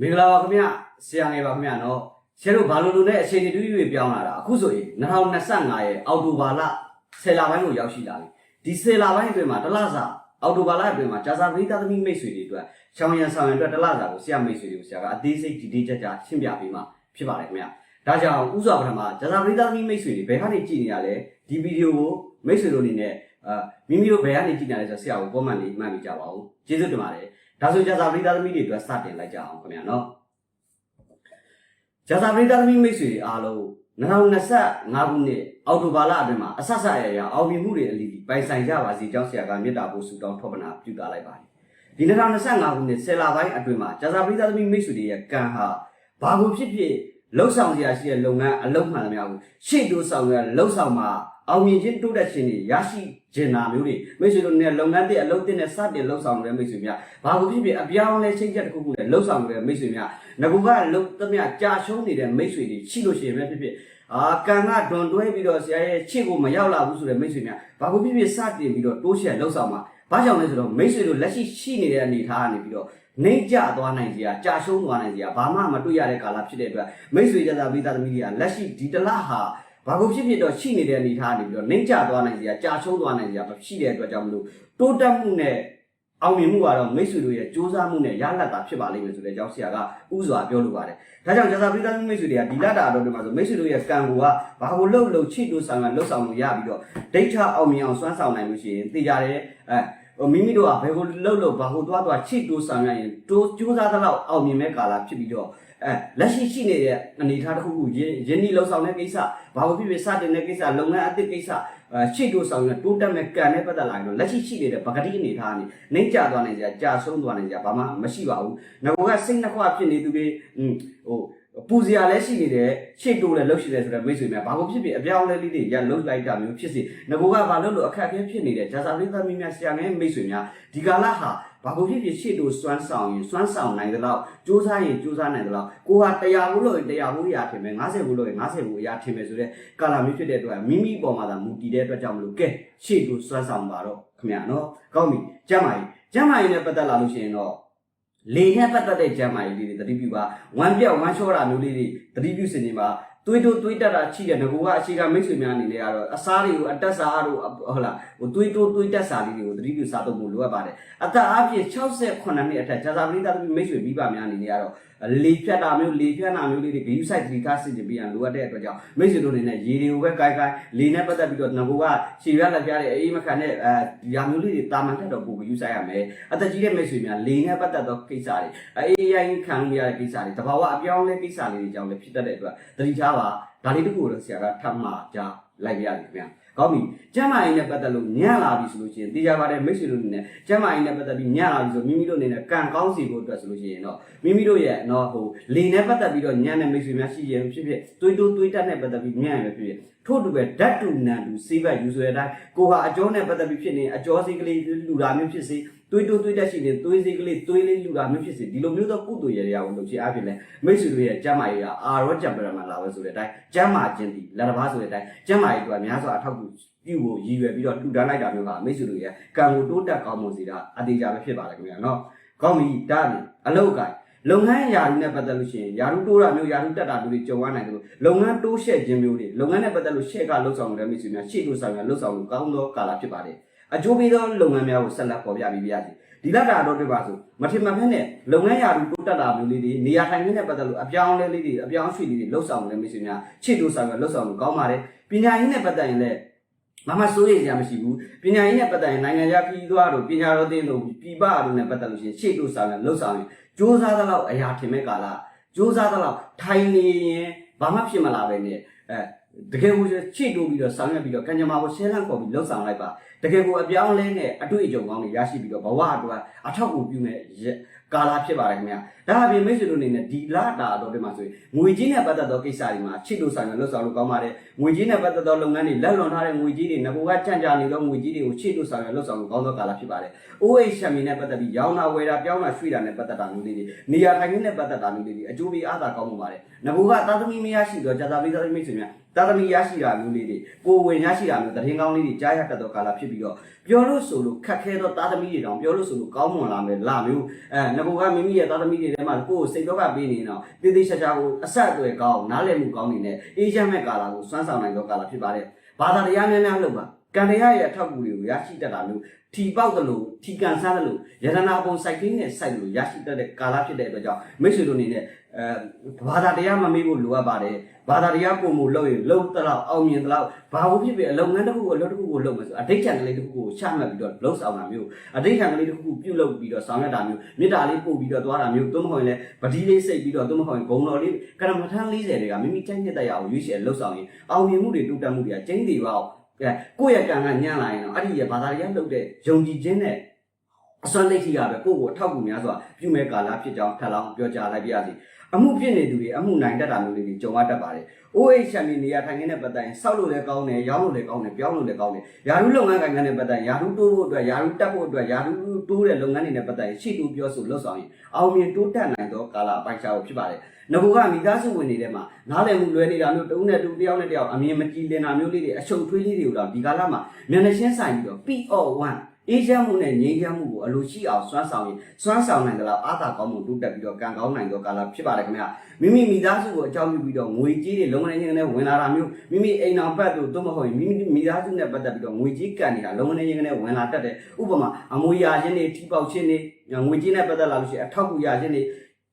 မင်္ဂလာပါခင်ဗျဆရာငယ်ပါခင်ဗျနော်ဆရာတို့ဘာလို့လို့နဲ့အချိန်တွေတူတူပြောင်းလာတာအခုဆိုရင်2025ရဲ့အောက်တိုဘာလ10လပိုင်းကိုရောက်ရှိလာပြီဒီ10လပိုင်းအတွင်းမှာတစ်လစာအောက်တိုဘာလအတွင်းမှာဂျာစာပရိသတ်သမီးမိတ်ဆွေတွေအတွက်ချောင်းရံဆောင်ရံအတွက်တစ်လစာကိုဆရာမိတ်ဆွေတွေကိုဆရာကအသေးစိတ်ဒီဒီကြကြရှင်းပြပေးမှာဖြစ်ပါတယ်ခင်ဗျဒါကြောင့်ဥစွာပထမဂျာစာပရိသတ်သမီးမိတ်ဆွေတွေဘယ်ကနေကြည့်နေရလဲဒီဗီဒီယိုကိုမိတ်ဆွေတို့အနေနဲ့အာမိမိတို့ဘယ်ကနေကြည့်နေလဲဆိုတော့ဆရာကို comment လေးမှတ်ပေးကြပါဦးကျေးဇူးတင်ပါတယ် ဒါဆိုဂျာစာပရိသတ်သမီးတွေအတွက်စတင်လိုက်ကြအောင်ခင်ဗျာနော်ဂျာစာပရိသတ်သမီးမိတ်ဆွေတွေအားလုံး2025ခုနှစ်အောက်တိုဘာလအတွင်းမှာအဆက်ဆက်ရရအောင်မြင်မှုတွေအလီပိုင်ဆိုင်ကြပါစေကြောင်းဆရာကမေတ္တာပို့ဆုတောင်းထောက်ပနာပြုတာလိုက်ပါတယ်ဒီ2025ခုနှစ်10လပိုင်းအတွင်းမှာဂျာစာပရိသတ်သမီးမိတ်ဆွေတွေရဲ့ကံဟာဘာကိုဖြစ်ဖြစ် လှုပ်ဆောင်စရာရှိတဲ့လုပ်ငန်းအလုပ်မှန်သမျှကိုရှေ့တိုးဆောင်ရလှုပ်ဆောင်မှာအောင်မြင်ခြင်းတိုးတက်ခြင်းတွေရရှိခြင်းနာမျိုးတွေမိတ်ဆွေတို့နဲ့လုပ်ငန်းတွေအလုပ်တွေနဲ့စတင်လှုပ်ဆောင်တဲ့မိတ်ဆွေများဘာကိုဖြစ်ဖြစ်အပြောင်းလဲချိန်ချက်တစ်ခုခုနဲ့လှုပ်ဆောင်နေတဲ့မိတ်ဆွေများငကူကလှုပ်သမျှကြာရှုံးနေတဲ့မိတ်ဆွေတွေရှိလို့ရှိရင်ပဲဖြစ်ဖြစ်အာကံကဒွန်တွဲပြီးတော့ဆရာရဲ့ချစ်ကိုမရောက်လာဘူးဆိုတဲ့မိတ်ဆွေများဘာကိုဖြစ်ဖြစ်စတင်ပြီးတော့တိုးချဲ့လှုပ်ဆောင်မှာ ဘာကြောင့်လဲဆိုတော့မိတ်ဆွေတို့လက်ရှိရှိနေတဲ့အနေအထားကနေပြီးတော့နှိမ့်ကျသွားနိုင်စရာကြာရှုံးသွားနိုင်စရာဘာမှမတွေ့ရတဲ့ကာလဖြစ်တဲ့အတွက်မိတ်ဆွေကြတာမိသားသမီးတွေကလက်ရှိဒီတလားဟာဘာကိုဖြစ်ဖြစ်တော့ရှိနေတဲ့အနေအထားကနေပြီးတော့နှိမ့်ကျသွားနိုင်စရာကြာရှုံးသွားနိုင်စရာမရှိတဲ့အတွက်ကြောင့်မလို့တိုးတက်မှုနဲ့ အောင်မြင်မှုကတော့မိတ်ဆွေတို့ရဲ့စူးစမ်းမှုနဲ့ရလဒ်တာဖြစ်ပါလိမ့်မယ်ဆိုတဲ့အကြောင်းဆရာကဥစွာပြောလိုပါတယ်။ဒါကြောင့်ဂျာဇာပရိသမိတ်ဆွေတွေကဒီလတာတော့ဒီမှာဆိုမိတ်ဆွေတို့ရဲ့ကံကိုကဘာကိုလှုပ်လှုပ်ချိတိုးဆောင်ကလှုပ်ဆောင်လို့ရပြီးတော့ဒိဋ္ဌအောင်မြင်အောင်စွမ်းဆောင်နိုင်လို့ရှိရင်သိကြတယ်အဲမိမိတို့ကဘယ်ကိုလှုပ်လှုပ်ဘာကိုသွားသွားချိတိုးဆောင်ရရင်တိုးစူးစမ်းသလောက်အောင်မြင်မဲ့ကာလဖြစ်ပြီးတော့ အဲလက်ရှိရှိနေတဲ့အနေအထားတစ်ခုခုရင်းရင်းနှီးလှုပ်ဆောင်တဲ့ကိစ္စဘာကိုဖြစ်ဖြစ်စတင်တဲ့ကိစ္စလုပ်ငန်းအသစ်ကိစ္စအဲရှေ့တိုးဆောင်ရတိုးတက်မဲ့ကံနဲ့ပတ်သက်လာရင်တော့လက်ရှိရှိနေတဲ့ပကတိအနေအထားကနေနှိမ့်ကျသွားနိုင်ကြကြာဆုံးသွားနိုင်ကြဘာမှမရှိပါဘူးငကောကစိတ်နှခွဖြစ်နေသူတွေอืมဟို ပူစရာလည်းရှိနေတယ်ရှေ့တိုးလည်းလှုပ်ရှိတယ်ဆိုတော့မိတ်ဆွေများဘာကိုဖြစ်ဖြစ်အပြောင်းအလဲလေးတွေရလှုပ်လိုက်တာမျိုးဖြစ်စီငကောကဘာလို့လို့အခက်အခဲဖြစ်နေတဲ့ဂျာစာပရိသတ်မင်းများဆရာငယ်မိတ်ဆွေများဒီကာလဟာဘာကိုဖြစ်ဖြစ်ရှေ့တိုးစွမ်းဆောင်ရင်စွမ်းဆောင်နိုင်သလောက်စူးစမ်းရင်စူးစမ်းနိုင်သလောက်ကိုဟာတရားဘူးလို့ရင်တရားဘူးရာထင်မယ်90ဘူးလို့ရင်90ဘူးအရာထင်မယ်ဆိုတဲ့ကာလမျိုးဖြစ်တဲ့အတွက်မိမိပေါ်မှာသာမူတည်တဲ့အတွက်ကြောင့်မလို့ကဲရှေ့တိုးစွမ်းဆောင်ပါတော့ခင်ဗျာနော်ကောင်းပြီကျမ်းမာရေးကျမ်းမာရေးနဲ့ပတ်သက်လာလို့ရှိရင်တော့ လေနဲ့ပတ်သက်တဲ့ကျမ်းမာရေးလေးတွေသတိပြုပါဝမ်းပြောက်ဝမ်းလျှောတာမျိုးလေးတွေသတိပြုစင်နေပါသွေးတိုးသွေးတက်တာချိတဲ့ငကူကအရှိကမိတ်ဆွေများအနေနဲ့ကတော့အစားတွေကိုအတက်စားတို့ဟုတ်လားဟိုသွေးတိုးသွေးတက်စားလေးတွေကိုသတိပြုစားသုံးဖို့လိုအပ်ပါတယ်အသက်အပြည့်68နှစ်အထက်ဂျာဇာပရိသတ်မိတ်ဆွေပြီးပါများအနေနဲ့ကတော့လေဖြတ်တာမျိုးလေဖြတ်တာမျိုးလေးတွေဂယူးဆိုင်သတိထားစစ်တင်ပြရန်လိုအပ်တဲ့အတွက်ကြောင့်မိတ်ဆွေတို့အနေနဲ့ရေတွေကိုပဲကိုက်ကိုက်လေနဲ့ပတ်သက်ပြီးတော့ငကူကခြေရလက်ပြတဲ့အေးမခံတဲ့အဲဒီဟာမျိုးလေးတွေတာမန်ထက်တော့ပိုဂယူးဆိုင်ရမယ်အသက်ကြီးတဲ့မိတ်ဆွေများလေနဲ့ပတ်သက်သောကိစ္စတွေအေးရိုင်းခံရတဲ့ကိစ္စတွေတဘာဝအပြောင်းလဲကိစ္စလေးတွေကြောင့်လည်းဖြစ်တတ်တဲ့အတွက်သတိထားပါဒါလေးတခုတော့ဆရာကထပ်မှကြားလိုက်ရပြီခင်ဗျာ ကောင်းပြီကျမ်းမာရေးနဲ့ပတ်သက်လို့ညံ့လာပြီဆိုလို့ရှိရင်သိကြပါတယ်မိတ်ဆွေတို့အနေနဲ့ကျမ်းမာရေးနဲ့ပတ်သက်ပြီးညံ့လာပြီဆိုမိမိတို့အနေနဲ့ကံကောင်းစီဖို့အတွက်ဆိုလို့ရှိရင်တော့မိမိတို့ရဲ့တော့ဟိုလေနဲ့ပတ်သက်ပြီးတော့ညံ့တဲ့မိတ်ဆွေများရှိရင်ဖြစ်ဖြစ်သွေးတိုးသွေးတက်နဲ့ပတ်သက်ပြီးညံ့ရဖြစ်ဖြစ်ထို့တူပဲဓာတ်တူနံတူစေးဘက်ယူဆိုတဲ့အတိုင်းကိုဟာအကျော်နဲ့ပတ်သက်ပြီးဖြစ်နေအကျော်စီကလေးလူတာမျိုးဖြစ်စေ သွေးတိုးသွေးတက်ရှိနေသွေးစေးကလေးသွေးလေးလူတာမျိုးဖြစ်စေဒီလိုမျိုးသောကုသိုလ်ရရအောင်လုပ်ချင်အဖြစ်လဲမိတ်ဆွေတို့ရဲ့ကျမ်းမာရေးကအာရောကြံပရမလာပဲဆိုတဲ့အတိုင်းကျမ်းမာခြင်းဒီလက်တစ်ပါးဆိုတဲ့အတိုင်းကျမ်းမာရေးတို့ကများစွာအထောက်အကူပြုဖို့ရည်ရွယ်ပြီးတော့တူတန်းလိုက်တာမျိုးကမိတ်ဆွေတို့ရဲ့ကံကိုတိုးတက်ကောင်းမွန်စေတာအသေးချာပဲဖြစ်ပါတယ်ခင်ဗျာနော်ကောင်းပြီဒါပြင်အလုတ်ကလုပ်ငန်းယာရုနဲ့ပတ်သက်လို့ရှိရင်ယာရုတိုးတာမျိုးယာရုတက်တာမျိုးတွေကြုံရနိုင်တယ်လို့လုပ်ငန်းတိုးရှဲ့ခြင်းမျိုးတွေလုပ်ငန်းနဲ့ပတ်သက်လို့ရှဲ့ကလှုပ်ဆောင်တဲ့မိတ်ဆွေများရှေ့လို့ဆောင်ရလှုပ်ဆောင်လို့ကောင်းသောကာလဖြစ်ပါတယ် အကျိုးပေးသောလုပ်ငန်းများကိုဆက်လက်ပေါ်ပြပေးပါရစေဒီလတာတော့တွေ့ပါဆိုမထင်မှန်ဖက်နဲ့လုပ်ငန်းရာထူးတိုးတက်လာမှုလေးတွေနေရာထိုင်ခင်းနဲ့ပတ်သက်လို့အပြောင်းလဲလေးတွေအပြောင်းရွှေ့လေးတွေလှုပ်ဆောင်လဲမိတ်ဆွေများချစ်တိုးဆောင်ရလှုပ်ဆောင်လို့ကောင်းပါတယ်ပညာရေးနဲ့ပတ်သက်ရင်လည်းမမစိုးရိမ်စရာမရှိဘူးပညာရေးနဲ့ပတ်သက်ရင်နိုင်ငံခြားပြည်သွားတို့ပညာတော်သင်တို့ပြည်ပတို့နဲ့ပတ်သက်လို့ရှိရင်ရှေ့တို့ဆောင်ရလှုပ်ဆောင်ရင်စူးစမ်းသလောက်အရာထင်မဲ့ကာလစူးစမ်းသလောက်ထိုင်နေရင်ဘာမှဖြစ်မလာပဲနဲ့ အဲတကယ်ကိုချစ်တိုးပြီးတော့ဆောင်ရွက်ပြီးတော့ကံကြမ္မာကိုရှင်းလန်းခေါ်ပြီးလှုပ်ဆောင်လိုက်ပါတကယ်ကိုအပြောင်းလဲနဲ့အတွေ့အကြုံကောင်းတွေရရှိပြီးတော့ဘဝအတွက်အထောက်အကူပြုမဲ့ကာလာဖြစ်ပါတယ်ခင်ဗျာ ဒါအပြင်မိတ်ဆွေတို့အနေနဲ့ဒီလာတာတော့ဒီမှာဆိုရင်ငွေကြီးနဲ့ပတ်သက်သောကိစ္စတွေမှာချစ်တိုးဆောင်ရွက်လှုပ်ဆောင်လို့ကောင်းပါတယ်ငွေကြီးနဲ့ပတ်သက်သောလုပ်ငန်းတွေလက်လွန်ထားတဲ့ငွေကြီးတွေငကိုကကြံ့ကြာနေသောငွေကြီးတွေကိုချစ်တိုးဆောင်ရွက်လှုပ်ဆောင်လို့ကောင်းသောကာလာဖြစ်ပါတယ် OH ရှမ်မီနဲ့ပတ်သက်ပြီးရောင်းတာဝယ်တာပြောင်းတာရွှေ့တာနဲ့ပတ်သက်တာမျိုးလေးတွေနေရာထိုင်ခင်းနဲ့ပတ်သက်တာမျိုးလေးတွေအကျိုးပေးအားသာကောင်းမှုပါတယ်ငကိုကသာသမီမရရှိတော့ဂျာတာပေးသားမိတ်ဆွေများတာသမီရရှိတာမျိုးလေးတွေကိုယ်ဝင်ရရှိတာမျိုးတရင်ကောင်းလေးတွေကြားရတတ်သောကာလဖြစ်ပြီးတော့ပြောလို့ဆိုလို့ခက်ခဲသောတာသမီတွေတောင်ပြောလို့ဆိုလို့ကောင်းမွန်လာမယ်လာမျိုးအဲငကိုကမိမိရဲ့တာသမီတွေထဲမှာကိုယ်ကိုစိတ်တော့ကပေးနေတော့တေးသေးချာချာကိုအဆက်အသွယ်ကောင်းနားလည်မှုကောင်းနေနဲ့အေးချမ်းမဲ့ကာလကိုစွမ်းဆောင်နိုင်သောကာလဖြစ်ပါတယ်ဘာသာတရားများများလုပ်ပါကံတရားရဲ့အထောက်အကူတွေကိုရရှိတတ်တာမျိုးထီပေါက်သလိုထီကန်ဆန်းသလိုယတနာပုံစိုက်ခင်းနဲ့စိုက်လို့ရရှိတတ်တဲ့ကာလဖြစ်တဲ့အတွက်ကြောင့်မိတ်ဆွေတို့အနေနဲ့ အဲဘာသာတရားမမေ့ဖို့လိုအပ်ပါတယ်ဘာသာတရားပုံမှုလုပ်ရင်လုံတလောက်အောင်မြင်တလောက်ဘာလို့ဖြစ်ဖြစ်အလုပ်ငန်းတစ်ခုကိုအလုပ်တစ်ခုကိုလုပ်မယ်ဆိုအဋိဋ္ဌံကလေးတစ်ခုကိုချမှတ်ပြီးတော့လှုပ်ဆောင်တာမျိုးအဋိဋ္ဌံကလေးတစ်ခုကိုပြုလုပ်ပြီးတော့ဆောင်ရွက်တာမျိုးမေတ္တာလေးပို့ပြီးတော့သွားတာမျိုးသို့မဟုတ်ရင်လည်းပတိလေးစိတ်ပြီးတော့သို့မဟုတ်ရင်ဂုံတော်လေးကရမထမ်း40တွေကမိမိတိုက်နှစ်တက်ရအောင်ရွေးချယ်လှုပ်ဆောင်ရင်အောင်မြင်မှုတွေတိုးတက်မှုတွေကကျင်းသေးပါအောင်အဲကိုယ့်ရဲ့ကံကညံ့လာရင်တော့အဲ့ဒီရဲ့ဘာသာတရားလုပ်တဲ့ယုံကြည်ခြင်းနဲ့အစွမ်းသိက္ခာပဲကိုယ့်ကိုအထောက်အကူများစွာပြုမဲ့ကာလဖြစ်ကြောင်းထပ်လောင်းပြောကြားလိုက်ပါရစေ အမှုဖြစ်နေသူတွေအမှုနိုင်တတ်တာမျိုးလေးတွေကြုံရတတ်ပါတယ်။ OH ချန်နေနေရထိုင်ခင်းတဲ့ပတ်တိုင်းစောက်လို့လည်းကောင်းတယ်ရောင်းလို့လည်းကောင်းတယ်ပြောင်းလို့လည်းကောင်းတယ်။ယာရုလုပ်ငန်းကိုင်ငန်းတဲ့ပတ်တိုင်းယာရုတိုးဖို့အတွက်ယာရုတက်ဖို့အတွက်ယာရုတိုးတဲ့လုပ်ငန်းတွေနဲ့ပတ်တိုင်းရှေ့တိုးပြောဆိုလှုပ်ဆောင်ရင်အောင်မြင်တိုးတက်နိုင်သောကာလအပိုင်းခြားကိုဖြစ်ပါတယ်။ငဘကမိသားစုဝင်နေတဲ့မှာနားလည်မှုလွဲနေတာမျိုးတုံးနဲ့တူတယောက်နဲ့တယောက်အမြင်မကြည်လင်တာမျိုးလေးတွေအရှုပ်ထွေးလေးတွေကိုတော့ဒီကာလမှာမျက်နှာချင်းဆိုင်ပြီးတော့ PO1 အေးချမ်းမှုနဲ့ငြိမ်းချမ်းမှုကိုအလိုရှိအောင်စွမ်းဆောင်ရင်စွမ်းဆောင်နိုင်ကြလားအားသာကောင်းမှုတိုးတက်ပြီးတော့ကံကောင်းနိုင်သောကာလဖြစ်ပါတယ်ခင်ဗျာမိမိမိသားစုကိုအကြောင်းပြုပြီးတော့ငွေကြေးတွေလုံးဝနေချင်းနဲ့ဝင်လာတာမျိုးမိမိအိမ်အောင်ပတ်တို့သို့မဟုတ်ရင်မိမိမိသားစုနဲ့ပတ်သက်ပြီးတော့ငွေကြေးကန်နေတာလုံးဝနေချင်းနဲ့ဝင်လာတတ်တယ်ဥပမာအမွေရာချင်းတွေထိပေါက်ချင်းတွေငွေကြေးနဲ့ပတ်သက်လာလို့ရှိရင်အထောက်အကူရာချင်းတွေ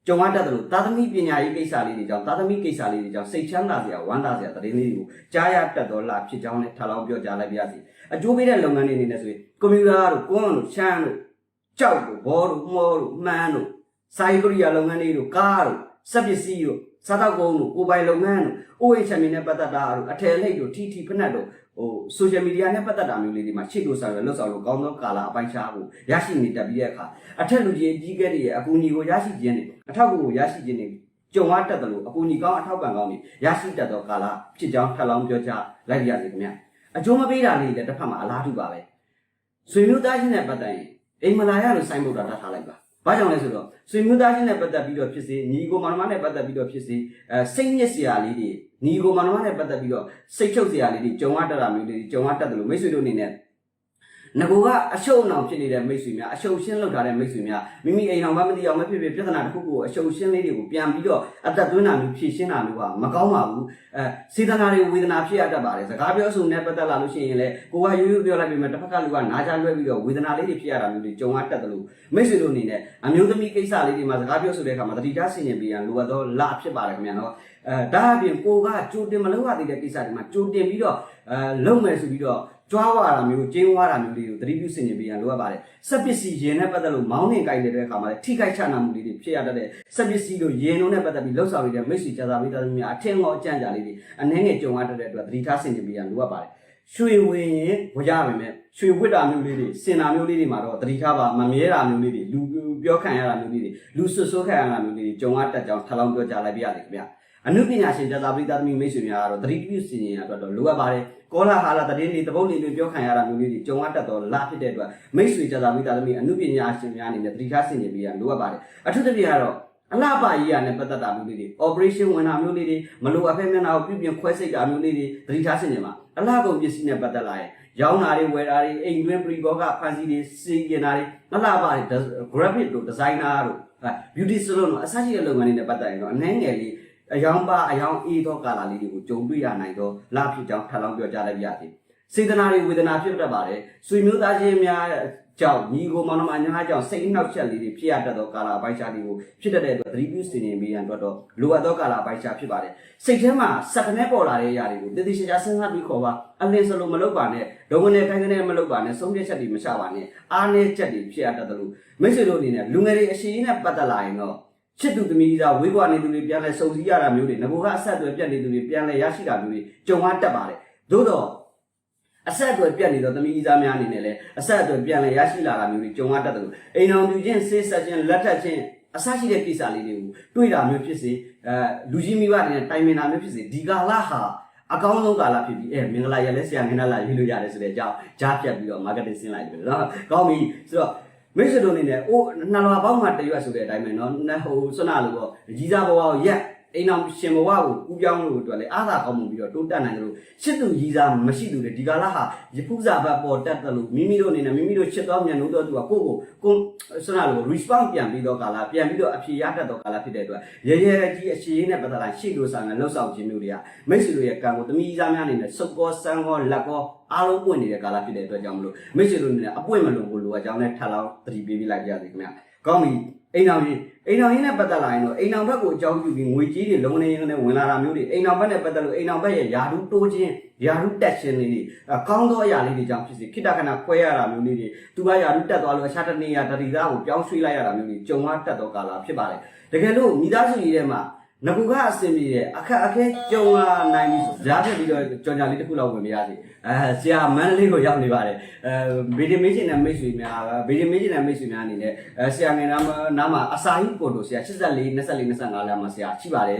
ကြုံရတတ်တယ်လို့သာသမီပညာရေးကိစ္စလေးတွေကြောင့်သာသမီကိစ္စလေးတွေကြောင့်စိတ်ချမ်းသာစရာဝမ်းသာစရာသတင်းလေးတွေကိုကြားရတတ်တော်လာဖြစ်ကြောင်းလည်းထပ်လောင်းပြောကြားလိုက်ပါရစေ အကျိုးပေးတဲ့လုပ်ငန်းတွေအနေနဲ့ဆိုရင်ကွန်ပျူတာတို့ကွန်တို့ရှမ်းတို့ကြောက်တို့ဘောတို့မောတို့မှန်းတို့စာရေးကရိယာလုပ်ငန်းတွေတို့ကားတို့စက်ပစ္စည်းတို့စားတောက်ကုန်တို့ကိုပိုင်လုပ်ငန်းတို့ OH ချန်နယ်နဲ့ပတ်သက်တာတို့အထယ်လိတ်တို့ထီထီဖက်နက်တို့ဟို social media နဲ့ပတ်သက်တာမျိုးလေးတွေမှာရှေ့လို့ဆောင်ရလွတ်ဆောင်လို့ကောင်းသောကာလအပိုင်းခြားကိုရရှိနေတတ်ပြီးတဲ့အခါအထက်လူကြီးအကြီးကဲတွေရဲ့အကူအညီကိုရရှိခြင်းတွေအထောက်အကူကိုရရှိခြင်းတွေကြုံရတတ်တယ်လို့အကူအညီကောင်းအထောက်ပံ့ကောင်းတွေရရှိတတ်သောကာလဖြစ်ကြောင်းထပ်လောင်းပြောကြားလိုက်ရစေခင်ဗျ အကျိုးမပေးတာလေးတွေလည်းတစ်ဖက်မှာအလားတူပါပဲဆွေမျိုးသားချင်းနဲ့ပတ်သက်ရင်အိမ်မလာရလို့စိုင်းဖို့တာတတ်ထားလိုက်ပါဘာကြောင့်လဲဆိုတော့ဆွေမျိုးသားချင်းနဲ့ပတ်သက်ပြီးတော့ဖြစ်စေညီကိုမောင်နှမနဲ့ပတ်သက်ပြီးတော့ဖြစ်စေအဲစိတ်ညစ်စရာလေးတွေညီကိုမောင်နှမနဲ့ပတ်သက်ပြီးတော့စိတ်ချုပ်စရာလေးတွေကြုံရတတ်တာမျိုးတွေကြုံရတတ်တယ်လို့မိတ်ဆွေတို့အနေနဲ့ ငကိုကအရှုံအနောင်ဖြစ်နေတဲ့မိတ်ဆွေများအရှုံရှင်းလောက်ထားတဲ့မိတ်ဆွေများမိမိအိမ်အောင်မမသိအောင်မဖြစ်ဖြစ်ပြဿနာတစ်ခုကိုအရှုံရှင်းလေးတွေကိုပြန်ပြီးတော့အသက်သွင်းတာမျိုးဖြည့်ရှင်းတာမျိုးကမကောင်းပါဘူးအဲစေတနာတွေဝေဒနာဖြစ်ရတတ်ပါတယ်စကားပြောဆိုနေပတ်သက်လာလို့ရှိရင်လည်းကိုကရိုးရိုးပြောလိုက်ပြီးမှတစ်ဖက်ကလူကနားချလွှဲပြီးတော့ဝေဒနာလေးတွေဖြစ်ရတာမျိုးတွေကြုံရတတ်တယ်လို့မိတ်ဆွေတို့အနေနဲ့အမျိုးသမီးကိစ္စလေးတွေမှာစကားပြောဆိုတဲ့အခါမှာတတိထားဆင်ခြင်ပြီးရန်လိုအပ်သောလဖြစ်ပါတယ်ခင်ဗျာနော်အဲဒါအပြင်ကိုကကြိုတင်မလုပ်ရသေးတဲ့ကိစ္စတွေမှာကြိုတင်ပြီးတော့အဲလုပ်မယ်ဆိုပြီးတော့ ကြွားဝါတာမျိုးကျင်းဝါတာမျိုးလေးကိုသတိပြုဆင်ခြင်ပေးရန်လိုအပ်ပါတယ်စက်ပစ္စည်းရင်နဲ့ပတ်သက်လို့မောင်းနှင်ကြိုက်နေတဲ့အခါမှာလည်းထိခိုက်ချနာမှုလေးတွေဖြစ်ရတတ်တဲ့စက်ပစ္စည်းတို့ရင်တို့နဲ့ပတ်သက်ပြီးလှုပ်ဆောင်နေတဲ့မိတ်ဆွေကြာသာမိသားစုများအထင်ငေါအကြံကြလေးတွေအနှဲငယ်ကြုံရတတ်တဲ့အတွက်သတိထားဆင်ခြင်ပေးရန်လိုအပ်ပါတယ်ရွှေဝင်ရင်ဝရပါမယ်ရွှေဝစ်တာမျိုးလေးတွေစင်တာမျိုးလေးတွေမှာတော့သတိထားပါမမြဲတာမျိုးလေးတွေလူပြောခံရတာမျိုးလေးတွေလူဆွဆွခံရတာမျိုးလေးတွေကြုံရတတ်ကြောင်းထပ်လောင်းပြောကြားလိုက်ပါရစေခင်ဗျာအနုပညာရှင်ကြာသာပရိသတ်သမီးမိတ်ဆွေများကတော့သတိပြုစီရင်ရအတွက်တော့လိုအပ်ပါတယ် ကောလာဟာလာတည်င်းတွေတပုတ်တွေပြောခံရတာမျိုးလေးတွေကြုံရတတ်တော့လာဖြစ်တဲ့အတွက်မိတ်ဆွေကြာသာပရိသတ်သမီးအနုပညာရှင်များအနေနဲ့သတိထားစီရင်ပေးရလိုအပ်ပါတယ်အထူးသဖြင့်ကတော့အလှပကြီးရနဲ့ပတ်သက်တာမျိုးလေးတွေ operation ဝင်တာမျိုးလေးတွေမလိုအပ်ဖက်မျက်နှာကိုပြုပြင်ခွဲစိတ်တာမျိုးလေးတွေသတိထားစီရင်ပါအလှကုန်ပစ္စည်းနဲ့ပတ်သက်လာရင်ရောင်းတာတွေဝယ်တာတွေအိမ်တွင်းပရိဘောကဖန်စီတွေစီရင်တာတွေအလှပတွေ graphic တို့ designer တို့ beauty salon တို့အစရှိတဲ့လုပ်ငန်းတွေနဲ့ပတ်သက်ရင်တော့အနှဲငယ်လေး အယောင်ပါအယောင်အေးသောကာလာလေးတွေကိုကြုံတွေ့ရနိုင်သောလဖြစ်ကြောင်းထပ်လောင်းပြောကြားလိုက်ပါရစေစေတနာတွေဝေဒနာဖြစ်တတ်ပါတယ်ဆွေမျိုးသားချင်းများကြောင့်ညီကိုမောင်နှမညာကြောင့်စိတ်နှောက်ချက်လေးတွေဖြစ်ရတတ်သောကာလာပိုက်ရှားလေးကိုဖြစ်တတ်တဲ့အတွက်သတိပြုစီရင်ပေးရန်အတွက်တော့လိုအပ်သောကာလာပိုက်ရှားဖြစ်ပါတယ်စိတ်ထဲမှာစက်ကနေပေါ်လာတဲ့အရာတွေကိုတည်တည်ချာချာစဉ်းစားပြီးခေါ်ပါအလင်းစလိုမလုပ်ပါနဲ့ဒုံဝင်နဲ့ခိုင်းကနေမလုပ်ပါနဲ့ဆုံးဖြတ်ချက်တွေမချပါနဲ့အားနည်းချက်တွေဖြစ်ရတတ်တယ်လို့မိတ်ဆွေတို့အနေနဲ့လူငယ်တွေအရှိကြီးနဲ့ပတ်သက်လာရင်တော့ ချစ်သူသမီးသားဝေးကွာနေသူတွေပြန်လဲစုံစည်းရတာမျိုးတွေငဘကအဆက်အသွယ်ပြတ်နေသူတွေပြန်လဲရရှိတာမျိုးတွေကြုံရတတ်ပါတယ်သို့တော့အဆက်အသွယ်ပြတ်နေတော့သမီးသားများအနေနဲ့လည်းအဆက်အသွယ်ပြန်လဲရရှိလာတာမျိုးတွေကြုံရတတ်တယ်လို့အိမ်တော်မြူချင်းဆေးဆက်ချင်းလက်ထပ်ချင်းအဆရှိတဲ့ကိစ္စလေးတွေကိုတွေးတာမျိုးဖြစ်စေအဲလူကြီးမိဘတွေနဲ့တိုင်ပင်တာမျိုးဖြစ်စေဒီကာလဟာအကောင်းဆုံးကာလဖြစ်ပြီးအဲမင်္ဂလာရလဲဆရာမင်းလာရေးလို့ရတယ်ဆိုတဲ့အကြောင်းကြားပြတ်ပြီးတော့ marketing ဆင်းလိုက်ပြီနော်ကောင်းပြီဆိုတော့ မိတ်ဆွေတို့အနေနဲ့အိုးနှလွာပေါင်းမှတရွတ်ဆိုတဲ့အတိုင်းပဲเนาะဟိုစွနာလို့ပေါ့ကြီးစားဘဝကိုရက် အိမ်အောင်ရှင်ဘဝကိုကူးပြောင်းလို့အတွက်လည်းအားသာကောင်းမှုပြီးတော့တိုးတက်နိုင်တယ်လို့ရှစ်သူရည်စားမရှိသူတွေဒီကာလဟာရဖူးစာဘတ်ပေါ်တက်တယ်လို့မိမိတို့အနေနဲ့မိမိတို့ရှစ်တော်မြန်လို့တော့သူကကိုယ့်ကိုကိုစနာလို့ response ပြန်ပြီးတော့ကာလပြန်ပြီးတော့အဖြေရတတ်တော့ကာလဖြစ်တဲ့အတွက်ရဲရဲကြီးအရှိရင်းနဲ့ပတ်သက်လာရှေ့လို့ဆောင်တဲ့လှုပ်ဆောင်ခြင်းမျိုးတွေကမိတ်ဆွေတို့ရဲ့ကံကိုတမိစားများအနေနဲ့စုပ်ကောစမ်းကောလက်ကောအားလုံးပွင့်နေတဲ့ကာလဖြစ်တဲ့အတွက်ကြောင့်မလို့မိတ်ဆွေတို့အနေနဲ့အပွင့်မလို့ကိုလိုအပ်ကြောင်းနဲ့ထပ်လောင်းသတိပေးပြလိုက်ကြရစေခင်ဗျာ ကောင်းပြီအိမ်အောင်ကြီးအိမ်အောင်ကြီးနဲ့ပတ်သက်လာရင်တော့အိမ်အောင်ဘက်ကိုအကြောင်းပြုပြီးငွေကြီးတွေလုံးနေနေဝင်လာတာမျိုးတွေအိမ်အောင်ဘက်နဲ့ပတ်သက်လို့အိမ်အောင်ဘက်ရဲ့ယာဓုတိုးခြင်းယာဓုတက်ခြင်းလေးတွေအကောင်းသောအရာလေးတွေကြောင့်ဖြစ်စေခိတ္တခဏခွဲရတာမျိုးလေးတွေသူကယာဓုတက်သွားလို့အခြားတစ်နေရာတတိသားကိုပြောင်းရွှေ့လိုက်ရတာမျိုးတွေကြုံရတတ်သောကာလဖြစ်ပါတယ်တကယ်လို့မိသားစုကြီးထဲမှာ ငကူကအစင်ပြေတဲ့အခက်အခဲကြုံလာနိုင်ပြီးကြားဖြစ်ပြီးတော့ကြောင်ကြလေးတစ်ခုလောက်ဝင်ပြရစီအဲဆရာမန်းလေးကိုရောက်နေပါတယ်အဲဗီဒီမေးရှင်နဲ့မိတ်ဆွေများဗီဒီမေးရှင်နဲ့မိတ်ဆွေများအနေနဲ့အဲဆရာငယ်နာမနာမအစာဟိကိုတို့ဆရာ84 24 25လမ်းမှာဆရာရှိပါတယ်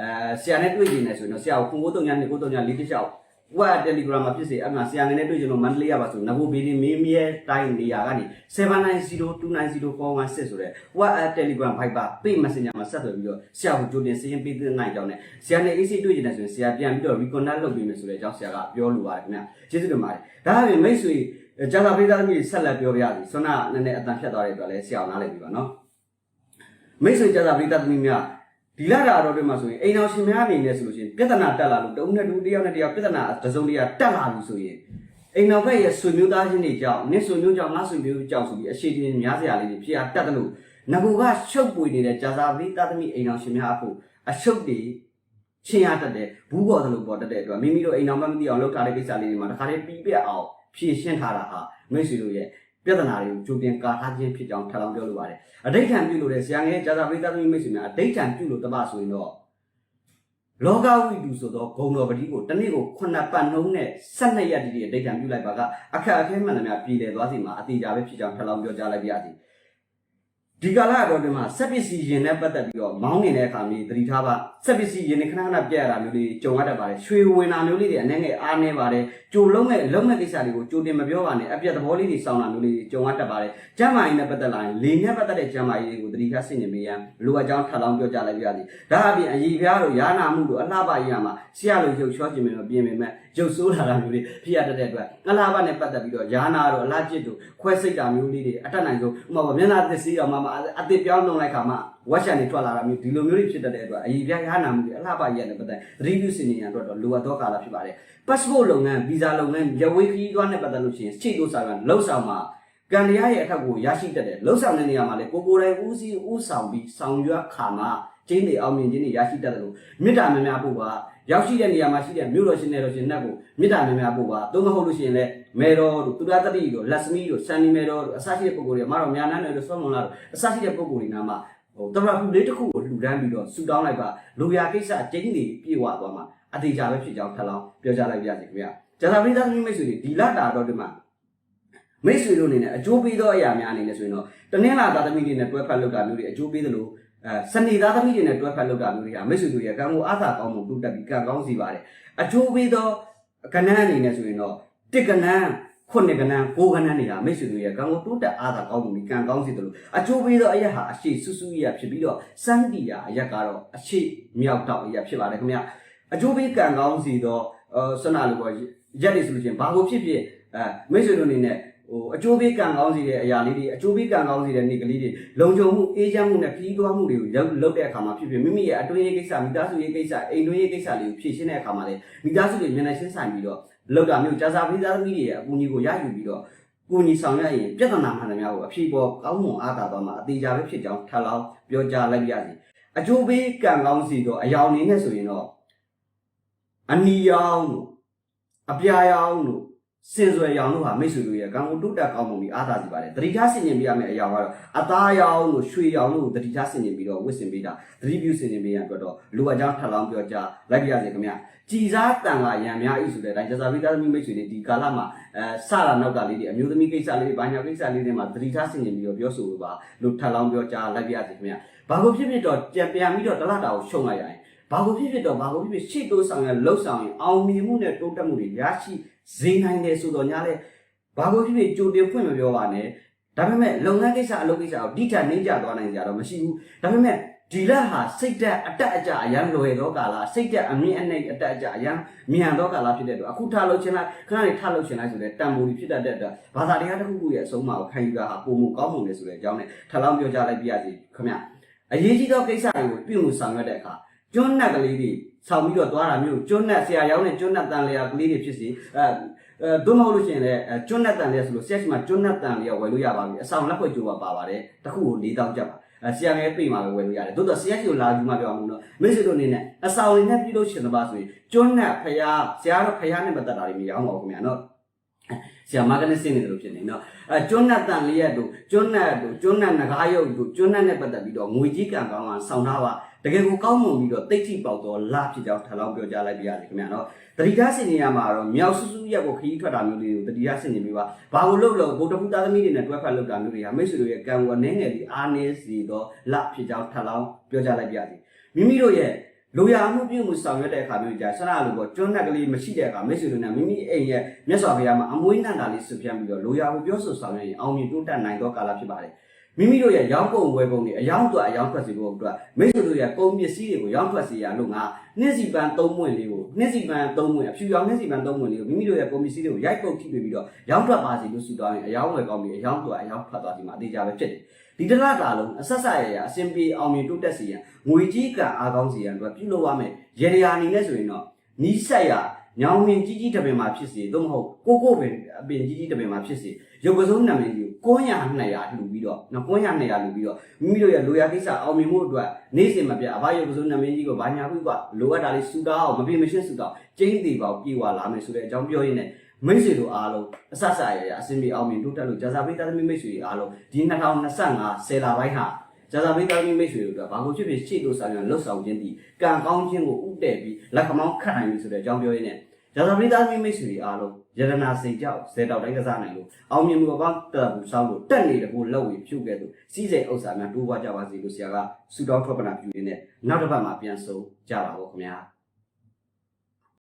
အဲဆရာနဲ့တွေ့ကြနေဆိုရင်တော့ဆရာကို939နဲ့939လေးတစ်လျှော က်ဝက် Telegram မှာဖြစ်စေအဲ့မှာဆရာငယ်နဲ့တွေ့ကြလို့မန္တလေးရပါဆိုနဘိုဗီဒီမေးမြဲတိုင်းနေရာကနေ7902904116ဆိုတဲ့ WhatsApp Telegram Viber Pay Messenger မှာဆက်သွယ်ပြီးတော့ဆရာကိုကြိုတင်စည်ရင်ပေးတဲ့နိုင်ကြောင်းနဲ့ဆရာနဲ့ AC တွေ့ကြနေဆိုရင်ဆရာပြန်ပြီးတော့ reconnect လုပ်ပေးမယ်ဆိုတဲ့အကြောင်းဆရာကပြောလိုပါတယ်ခင်ဗျာကျေးဇူးတင်ပါတယ်ဒါအပြင်မိတ်ဆွေကျန်တာပေးသားသမီးဆက်လက်ပြောပြရစီဆွမ်းနာနည်းနည်းအတန်ဖြတ်သွားတဲ့အတွက်လည်းဆရာအောင်နားလည်ပြီပါနော်မိတ်ဆွေကျန်တာပေးသားသမီးများ ဒီလာတာတော့တွေမှာဆိုရင်အိမ်အောင်ရှင်များအနေနဲ့ဆိုလို့ရှိရင်ပြဿနာတက်လာလို့တဦးနဲ့တူတယောက်နဲ့တယောက်ပြဿနာတစ်စုံတစ်ရာတက်လာပြီဆိုရင်အိမ်တော်ဘက်ရဲ့ဆွေမျိုးသားချင်းတွေကြောင့်နစ်ဆွေမျိုးကြောင့်ငါဆွေမျိုးကြောင့်ဆိုပြီးအရှိချင်းများစရာလေးတွေဖြစ်အားတက်တယ်လို့ငကူကရှုပ်ပွေနေတဲ့ကြာစာပရိသတ်သမီးအိမ်အောင်ရှင်များအဖို့အရှုပ်တွေချင်းရတတ်တယ်ဘူးပေါ်သလိုပေါ်တတ်တဲ့အတွက်မိမိတို့အိမ်တော်မမသိအောင်လုပ်ထားတဲ့ကိစ္စလေးတွေမှာတခါတည်းပြီးပြတ်အောင်ဖြည့်ရှင်းထားတာဟာမိတ်ဆွေတို့ရဲ့ ပြဿနာတွေကိုကြိုတင်ကာထားခြင်းဖြစ်ကြောင်းထပ်လောင်းပြောလိုပါတယ်အဋိဋ္ဌံပြုလို့တဲ့ဆရာငယ်ကြာစာပရိသတ်သမီးမိတ်ဆွေများအဋိဋ္ဌံပြုလို့တပဆိုရင်တော့လောကဝိတုဆိုသောဂုံတော်ပတိကိုတစ်နေ့ကိုခုနှစ်ပတ်နှုံးနဲ့12ရက်တိတိအဋိဋ္ဌံပြုလိုက်ပါကအခက်အခဲမှန်သမျှပြည်တယ်သွားစီမှာအတိအကျပဲဖြစ်ကြောင်းထပ်လောင်းပြောကြားလိုက်ပါရစေ ဒီကာလအတော်တွင်မှာစက်ပစ္စည်းရင်နဲ့ပတ်သက်ပြီးတော့မောင်းနေတဲ့အခါမျိုးသတိထားပါစက်ပစ္စည်းရင်နဲ့ခဏခဏပြက်ရတာမျိုးလေးကြုံရတတ်ပါတယ်ရွှေဝင်တာမျိုးလေးတွေအနေငယ်အားနေပါတယ်ကြိုလုံးမဲ့လုံးမဲ့ကိစ္စတွေကိုကြိုတင်မပြောပါနဲ့အပြက်သဘောလေးတွေစောင်းတာမျိုးလေးကြုံရတတ်ပါတယ်ကျမ်းမာရေးနဲ့ပတ်သက်လာရင်လေနဲ့ပတ်သက်တဲ့ကျမ်းမာရေးတွေကိုသတိထားဆင်ခြင်ပေးရန်လိုအပ်ကြောင်းထပ်လောင်းပြောကြားလိုက်ပါရစေဒါအပြင်အည်ပြားတို့ယာနာမှုတို့အလှပရေးရမှာဆရာလိုရုပ်ချောခြင်းမျိုးပြင်ပေမဲ့ ရုပ်ဆိုးလာတာမျိုးလေးဖြစ်ရတတ်တဲ့အတွက်အလှပနဲ့ပတ်သက်ပြီးတော့ယာနာတို့အလားကျစ်တို့ခွဲစိတ်တာမျိုးလေးတွေအတက်နိုင်ဆုံးဥပမာမျက်နှာသစ်စီးအောင်မှအသစ်ပြောင်းလုံးလိုက်ခါမှဝက်ရှန်တွေထွက်လာတာမျိုးဒီလိုမျိုးတွေဖြစ်တတ်တဲ့အတွက်အည်ပြားယာနာမှုတွေအလှပရေးရတဲ့ပတ်သက်သတိပြုစင်ကြင်ရအတွက်တော့လိုအပ်သောကာလဖြစ်ပါတယ် passport လုပ်ငန်း visa လုပ်ငန်းရဝေးခီးသွားနဲ့ပတ်သက်လို့ရှိရင်ချိတ်တို့စာကလှုပ်ဆောင်မှာကံတရားရဲ့အထက်ကိုရရှိတတ်တယ်လှုပ်ဆောင်တဲ့နေရာမှာလေကိုကိုယ်တိုင်ဦးစီးဦးဆောင်ပြီးဆောင်ရွက်ခါမှာ ကျင်းတွေအောင်မြင်ခြင်းတွေရရှိတတ်တယ်လို့မေတ္တာများများပို့ပါရောက်ရှိတဲ့နေရာမှာရှိတဲ့မြို့တော်ရှင်နယ်တော်ရှင်နှက်ကိုမေတ္တာများများပို့ပါသို့မဟုတ်လို့ရှိရင်လည်းမေတော်တို့သူရတတိတို့လက်စမီတို့ဆန်နီမေတော်တို့အစရှိတဲ့ပုံကိုယ်တွေမတော်များနန်းတွေတို့စောမွန်လာတို့အစရှိတဲ့ပုံကိုယ်တွေနာမှာဟိုတရဖူလေးတစ်ခုကိုလှူဒန်းပြီးတော့ဆူတောင်းလိုက်ပါလူရကိစ္စကျင်းတွေပြေဝသွားမှာအသေးချာပဲဖြစ်ကြောင်းထပ်လောင်းပြောကြားလိုက်ပါရစေခင်ဗျာကျန်တာပရိသတ်သမီးမိတ်ဆွေတွေဒီလတာတော့ဒီမှာမိတ်ဆွေတို့အနေနဲ့အကျိုးပေးသောအရာများအနေနဲ့ဆိုရင်တော့တနင်္လာသားသမီးတွေနဲ့တွဲဖက်လုပ်တာမျိုးတွေအကျိုးပေးသလို အဲစနေသားသမီးတွေနဲ့တွဲဖက်လုပ်တာမျိုးတွေဟာမိတ်ဆွေတို့ရဲ့ကံကိုအားသာကောင်းမှုတိုးတက်ပြီးကံကောင်းစီပါတယ်အကျိုးပေးသောကဏ္ဍအနေနဲ့ဆိုရင်တော့တစ်ကဏ္ဍခုနှစ်ကဏ္ဍကိုးကဏ္ဍနေတာမိတ်ဆွေတို့ရဲ့ကံကိုတိုးတက်အားသာကောင်းမှုပြီးကံကောင်းစီတယ်လို့အကျိုးပေးသောအရာဟာအရှိစုစုရဖြစ်ပြီးတော့စန်းတီယာအရာကတော့အရှိမြောက်တောက်အရာဖြစ်ပါတယ်ခင်ဗျအကျိုးပေးကံကောင်းစီသောအဲဆနာလိုပေါ့ရက်နေဆိုလို့ချင်းဘာလို့ဖြစ်ဖြစ်အဲမိတ်ဆွေတို့အနေနဲ့ ဟိုအကျိုးပေးကံကောင်းစီတဲ့အရာလေးတွေအကျိုးပေးကံကောင်းစီတဲ့နေ့ကလေးတွေလုံခြုံမှုအေးချမ်းမှုနဲ့ခရီးသွားမှုတွေကိုလုပ်တဲ့အခါမှာဖြစ်ဖြစ်မိမိရဲ့အတွင်းရေးကိစ္စမိသားစုရေးကိစ္စအိမ်တွင်းရေးကိစ္စလေးကိုဖြည့်ရှင်းတဲ့အခါမှာလေမိသားစုတွေမျက်နှာရှင်းဆိုင်ပြီးတော့လောက်တာမျိုးကြာစာပိသားသမီးတွေရဲ့အကူအညီကိုရယူပြီးတော့ကိုညီဆောင်ရရင်ပြဿနာမှန်တယ်များကိုအဖြေပေါ်ကောင်းမွန်အားသာသွားမှာအသေးချာပဲဖြစ်ကြောင်းထပ်လောင်းပြောကြားလိုက်ရစီအကျိုးပေးကံကောင်းစီတော့အယောင်နေနဲ့ဆိုရင်တော့အနီရောင်တို့အပြာရောင်တို့ စင်စွယ်ရောင်တို့ဟာမိတ်ဆွေတို့ရဲ့ကံကိုတုတ်တက်ကောင်းမှုပြီးအားသာစီပါတယ်တတိထားဆင်ကျင်ပေးရမယ့်အရာကတော့အသားရောင်တို့ရွှေရောင်တို့တတိထားဆင်ကျင်ပြီးတော့ဝစ်စင်ပေးတာတတိပြုဆင်ကျင်ပေးရအတွက်တော့လူအကြောင်းထပ်လောင်းပြောကြားလိုက်ရစီခင်ဗျာကြည်စားတန်ကရံများဤဆိုတဲ့အတိုင်းကျစာပိသားသမီးမိတ်ဆွေတွေဒီကာလမှာအဲစတာနောက်ကလေးတွေအမျိုးသမီးကိစ္စလေးတွေဘာညာကိစ္စလေးတွေမှာတတိထားဆင်ကျင်ပြီးတော့ပြောဆိုလို့ပါလို့ထပ်လောင်းပြောကြားလိုက်ရစီခင်ဗျာဘာလို့ဖြစ်ဖြစ်တော့ပြန်ပြန်ပြီးတော့တလတာကိုရှုံလိုက်ရရင်ဘာလို့ဖြစ်ဖြစ်တော့ဘာလို့ဖြစ်ဖြစ်ရှေ့တိုးဆောင်ရလှုပ်ဆောင်ရင်အောင်မြင်မှုနဲ့တိုးတက်မှုတွေရရှိ စေနိုင်တယ်ဆိုတော့ညာလဲဘာလို့ဖြစ်ဖြစ်ကြိုတင်ဖွင့်မပြောပါနဲ့ဒါပေမဲ့လုပ်ငန်းကိစ္စအလုပ်ကိစ္စကိုဒီထက်နှိမ့်ကြသွားနိုင်ကြတော့မရှိဘူးဒါပေမဲ့ဒီလက်ဟာစိတ်တက်အတက်အကျအရန်လွယ်သောကာလစိတ်တက်အမြင့်အနှိမ့်အတက်အကျအရန်မြန်သောကာလဖြစ်တဲ့အတွက်အခုထားလို့ချင်းလိုက်ခဏလေးထားလို့ချင်းလိုက်ဆိုတဲ့တန်ဖိုးကြီးဖြစ်တတ်တဲ့အတွက်ဘာသာတရားတစ်ခုခုရဲ့အဆုံးအမကိုခံယူတာဟာပုံမကောင်းမှုလေဆိုတဲ့အကြောင်းနဲ့ထပ်လောင်းပြောကြလိုက်ပြရစီခင်ဗျအရေးကြီးသောကိစ္စတွေကိုပြုမှုဆောင်ရွက်တဲ့အခါကျွန်းနက်ကလေးတွေ ဆောင်ပြီးတော့သွားတာမျိုးကျွန်းနက်ဆရာရောင်းတဲ့ကျွန်းနက်တန်လျာကလေးတွေဖြစ်စီအဲအဲသို့မဟုတ်လို့ရှိရင်လည်းအဲကျွန်းနက်တန်လျာဆိုလို့ဆရာရှိမှကျွန်းနက်တန်လျာဝယ်လို့ရပါပြီအဆောင်လက်ဖွဲ့ကြိုးပါပါပါတယ်တစ်ခုကို၄တောင်းကြပ်ပါအဲဆရာငယ်ပြေးမှာပဲဝယ်လို့ရတယ်တိုးတော့ဆရာကြီးကိုလာယူမှပြောအောင်လို့မိတ်ဆွေတို့အနေနဲ့အဆောင်လေးနဲ့ပြုလို့ရှင်သပါဆိုရင်ကျွန်းနက်ဖျားဆရာတော့ဖျားနဲ့ပတ်သက်တာတွေမရောင်းပါဘူးခင်ဗျာနော် ဆရာမာကနေစင်းနေတယ်လို့ဖြစ်နေနော်အဲကျွန်းနက်တန်လေးရတို့ကျွန်းနက်တို့ကျွန်းနက်ငကားရုပ်တို့ကျွန်းနက်နဲ့ပတ်သက်ပြီးတော့ငွေကြီးကံကောင်းအောင်ဆောင်းထားပါတကယ်ကိုကောင်းမွန်ပြီးတော့တိတ်ထိပေါက်တော့လဖြစ်ကြောင်းထပ်လောင်းပြောကြားလိုက်ပြရတယ်ခင်ဗျာနော်တတိယစင်နေရမှာတော့မြောက်စုစုရက်ကိုခရီးထွက်တာမျိုးလေးကိုတတိယစင်နေပြီးပါဘာလို့လို့လို့ဗုဒ္ဓဘုသားသမီးတွေနဲ့တွဲဖက်လုပ်တာမျိုးတွေဟာမိတ်ဆွေတို့ရဲ့ကံဝနေငယ်ဒီအားနေစီတော့လဖြစ်ကြောင်းထပ်လောင်းပြောကြားလိုက်ပြရတယ်မိမိတို့ရဲ့ လိုရာမှုပြုမှုဆောင်ရွက်တဲ့အခါမျိုးကြာဆရာလိုပေါ့ကျွန်းနက်ကလေးမရှိတဲ့အခါမိတ်ဆွေတို့နဲ့မိမိအိမ်ရဲ့မြတ်စွာဘုရားမှာအမွေးနန္တာလေးဆွပြန်ပြီးတော့လိုရာမှုပြောဆိုဆောင်ရွက်ရင်အောင်မြင်တိုးတက်နိုင်သောကာလဖြစ်ပါတယ်မိမိတို့ရဲ့ရောင်းကုန်ဝယ်ကုန်တွေအယောင်းအတွက်အယောင်းထွက်စီဖို့အတွက်မိတ်ဆွေတို့ရဲ့ကုန်ပစ္စည်းတွေကိုရောင်းထွက်စီရလို့ငါနှစ်စီပန်သုံးမွင့်လေးကိုနှစ်စီပန်သုံးမွင့်အဖြူရောင်နှစ်စီပန်သုံးမွင့်လေးကိုမိမိတို့ရဲ့ကုန်ပစ္စည်းတွေကိုရိုက်ပုတ်ထိပြီးတော့ရောင်းထွက်ပါစီလို့ဆူတောင်းရင်အယောင်းဝယ်ကောင်းပြီးအယောင်းအတွက်အယောင်းထွက်သွားစီမှာအသေးချာပဲဖြစ်တယ် ဒီတလားကာလုံးအဆက်ဆက်ရရအစင်ပြေအောင်မြင်တိုးတက်စီရန်ငွေကြီးကံအားကောင်းစီရန်အတွက်ပြုလုပ်ရမယ်ရေရရာအနေနဲ့ဆိုရင်တော့နီးဆက်ရညောင်မြင်ကြီးကြီးတပင်မှာဖြစ်စီသို့မဟုတ်ကိုကိုပင်အပင်ကြီးကြီးတပင်မှာဖြစ်စီရုပ်ကစုံနာမည်ကြီးကိုကွန်းရ200လှူပြီးတော့နော်ကွန်းရ200လှူပြီးတော့မိမိတို့ရဲ့လိုရာကိစ္စအောင်မြင်မှုအတွက်နေ့စဉ်မပြတ်အဘရုပ်ကစုံနာမည်ကြီးကိုဘာညာပြီးကလိုအပ်တာလေးစူတောင်းမပြေမရှင်းစူတောင်းကျင်းသေးပါပြေဝလာမယ်ဆိုတဲ့အကြောင်းပြောရင်းနဲ့ မိတ်ဆွေတို့အားလုံးအဆဆရရအစင်ပြေအောင်မြင်တိုးတက်လို့ဂျာစာပိသားသမီးမိတ်ဆွေအားလုံးဒီ2025ဆယ်လပိုင်းဟာဇာတာမိသားစုမိတ်ဆွေတို့ကဘာလို့ဖြစ်ဖြစ်ရှေ့လို့ဆောင်ရလွတ်ဆောင်ခြင်းဒီကံကောင်းခြင်းကိုဥတည်ပြီးလက်ခမောင်းခတ်နိုင်ပြီဆိုတဲ့အကြောင်းပြောရင်းနဲ့ဇာတာမိသားစုမိတ်ဆွေအားလုံးယရနာစိတ်ကြောက်ဇေတောက်တိုင်းကစားနိုင်လို့အောင်မြင်မှုကောင်းတက်ဘူးဆောင်းလို့တက်နေတဲ့ကိုလောက်ဝေဖြုတ်ခဲ့သူစီးစိမ်ဥစ္စာများတိုးပွားကြပါစေလို့ဆရာကဆုတောင်းထောက်ပံ့ပြုရင်းနဲ့နောက်တစ်ပတ်မှာပြန်ဆုံကြပါဦးခင်ဗျာ